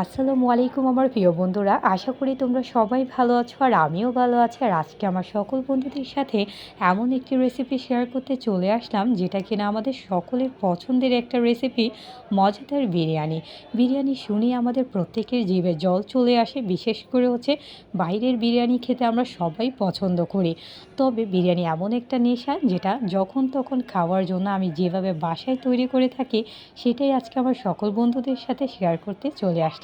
আসসালামু আলাইকুম আমার প্রিয় বন্ধুরা। আশা করি তোমরা সবাই ভালো আছো আর আমিও ভালো আছি। আর আজকে আমার সকল বন্ধুদের সাথে এমন একটি রেসিপি শেয়ার করতে চলে আসলাম, যেটা কিনা আমাদের সকলের পছন্দের একটা রেসিপি মজাদার বিরিয়ানি। বিরিয়ানি শুনে আমাদের প্রত্যেকের জীবে জল চলে আসে, বিশেষ করে হচ্ছে বাইরের বিরিয়ানি খেতে আমরা সবাই পছন্দ করি। তবে বিরিয়ানি এমন একটা নেশা, যেটা যখন তখন খাওয়ার জন্য আমি যেভাবে বাসায় তৈরি করে থাকি, সেটাই আজকে আমার সকল বন্ধুদের সাথে শেয়ার করতে চলে আসলাম।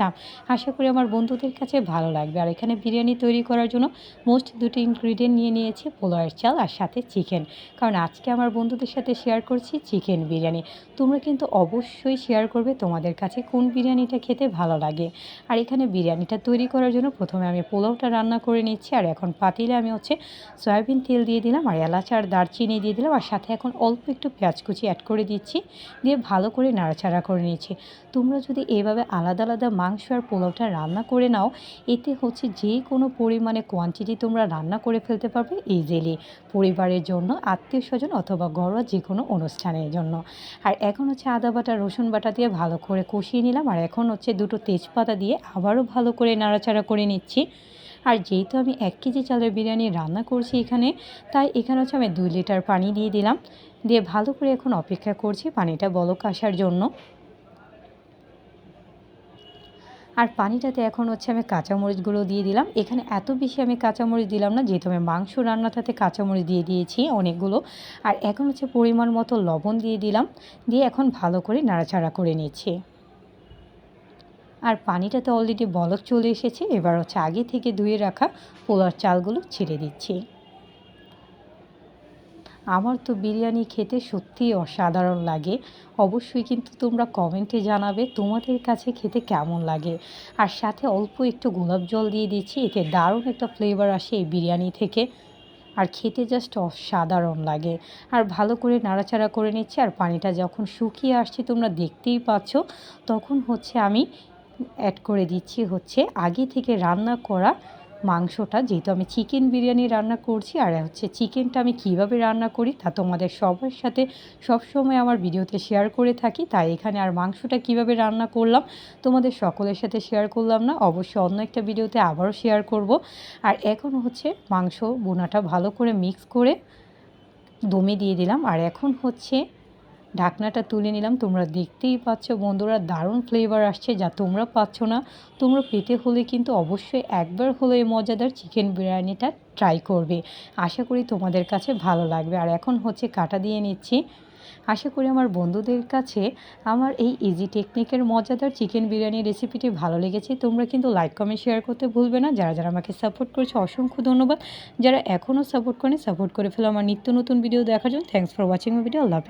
আশা করি আমার বন্ধুদের কাছে ভালো লাগবে। আর এখানে বিরিয়ানি তৈরি করার জন্য মোস্ট দুটি ইনগ্রিডিয়েন্ট নিয়ে নিয়েছি, পোলাওয়ের চাল আর সাথে চিকেন কারণ আজকে আমার বন্ধুদের সাথে শেয়ার করছি চিকেন বিরিয়ানি। তোমরা কিন্তু অবশ্যই শেয়ার করবে তোমাদের কাছে কোন বিরিয়ানিটা খেতে ভালো লাগে। আর এখানে বিরিয়ানিটা তৈরি করার জন্য প্রথমে আমি পোলাওটা রান্না করে নিচ্ছি। আর এখন পাতিলে আমি হচ্ছে সয়াবিন তেল দিয়ে দিলাম আর এলাচ আর দারচিনি দিয়ে দিলাম। আর সাথে এখন অল্প একটু পেঁয়াজ কুচি অ্যাড করে দিচ্ছি। দিয়ে ভালো করে নাড়াচাড়া করে নিচ্ছি। তোমরা যদি এভাবে আলাদা আলাদা মাংস আর পোলাওটা রান্না করে নাও। এতে হচ্ছে যে কোনো পরিমাণে কোয়ান্টিটি তোমরা রান্না করে ফেলতে পারবে ইজিলি পরিবারের জন্য, আত্মীয় স্বজন অথবা ঘরোয়া যে কোনো অনুষ্ঠানের জন্য। আর এখন হচ্ছে আদা বাটা, রসুন বাটা দিয়ে ভালো করে কষিয়ে নিলাম। আর এখন হচ্ছে দুটো তেজপাতা দিয়ে আবারও ভালো করে নাড়াচাড়া করে নিচ্ছি। আর যেহেতু আমি এক কেজি চালের বিরিয়ানি রান্না করছি এখানে, তাই এখানে হচ্ছে আমি দুই লিটার পানি দিয়ে দিলাম। দিয়ে ভালো করে এখন অপেক্ষা করছি পানিটা বলক আসার জন্য। আর পানিটাতে এখন হচ্ছে আমি কাঁচামরিচগুলো দিয়ে দিলাম। এখানে এত বেশি আমি কাঁচামরিচ দিলাম না, যেহেতু আমি মাংস রান্নাটাতে কাঁচামরিচ দিয়ে দিয়েছি অনেকগুলো। আর এখন হচ্ছে পরিমাণ মতো লবণ দিয়ে দিলাম, দিয়ে এখন ভালো করে নাড়াচাড়া করে নিচ্ছি। আর পানিটাতে অলরেডি বলক চলে এসেছে, এবার হচ্ছে আগে থেকে ধুয়ে রাখা পোলার চালগুলো ছেড়ে দিচ্ছি। আমার তো বিরিয়ানি খেতে সত্যিই অসাধারণ লাগে। অবশ্যই কিন্তু তোমরা কমেন্টে জানাবে তোমাদের কাছে খেতে কেমন লাগে। আর সাথে অল্প একটু গোলাপ জল দিয়ে দিচ্ছি, এতে দারুণ একটা ফ্লেভার আসে এই বিরিয়ানি থেকে। আর খেতে জাস্ট অসাধারণ লাগে। আর ভালো করে নাড়াচাড়া করে নিচ্ছি, আর পানিটা যখন শুকিয়ে আসছে তোমরা দেখতেই পাচ্ছ, তখন হচ্ছে আমি অ্যাড করে দিচ্ছি হচ্ছে আগে থেকে রান্না করা মাংসটা, যেহেতু আমি চিকেন বিরিয়ানি রান্না করছি, আর হচ্ছে চিকেনটা আমি কীভাবে রান্না করি তা তোমাদের সবার সাথে সবসময় আমার ভিডিওতে শেয়ার করে থাকি। তাই এখানে আর মাংসটা কীভাবে রান্না করলাম তোমাদের সকলের সাথে শেয়ার করলাম না অবশ্যই অন্য একটা ভিডিওতে আবারও শেয়ার করব। আর এখন হচ্ছে মাংস বোনাটা ভালো করে মিক্স করে দমে দিয়ে দিলাম। আর এখন হচ্ছে ঢাকনাটা তুলে নিলাম। তোমরা দেখতেই পাচ্ছ বন্ধুরা, দারুণ ফ্লেভার আসছে যা তোমরা পাচ্ছ না। তোমরা পেতে হলে কিন্তু অবশ্যই একবার হলো এই মজাদার চিকেন বিরিয়ানিটা ট্রাই করবে। আশা করি তোমাদের কাছে ভালো লাগবে। আর এখন হচ্ছে কাটা দিয়ে নিচ্ছি। আশা করি আমার বন্ধুদের কাছে আমার এই ইজি টেকনিকের মজাদার চিকেন বিরিয়ানি রেসিপিটি ভালো লেগেছে। তোমরা কিন্তু লাইক কমেন্ট শেয়ার করতে ভুলবে না। যারা যারা আমাকে সাপোর্ট করছে, অসংখ্য ধন্যবাদ। যারা এখনও সাপোর্ট করে সাপোর্ট করে ফেলো। আমার নিত্য নতুন ভিডিও দেখার জন্য। Thanks for watching video Allah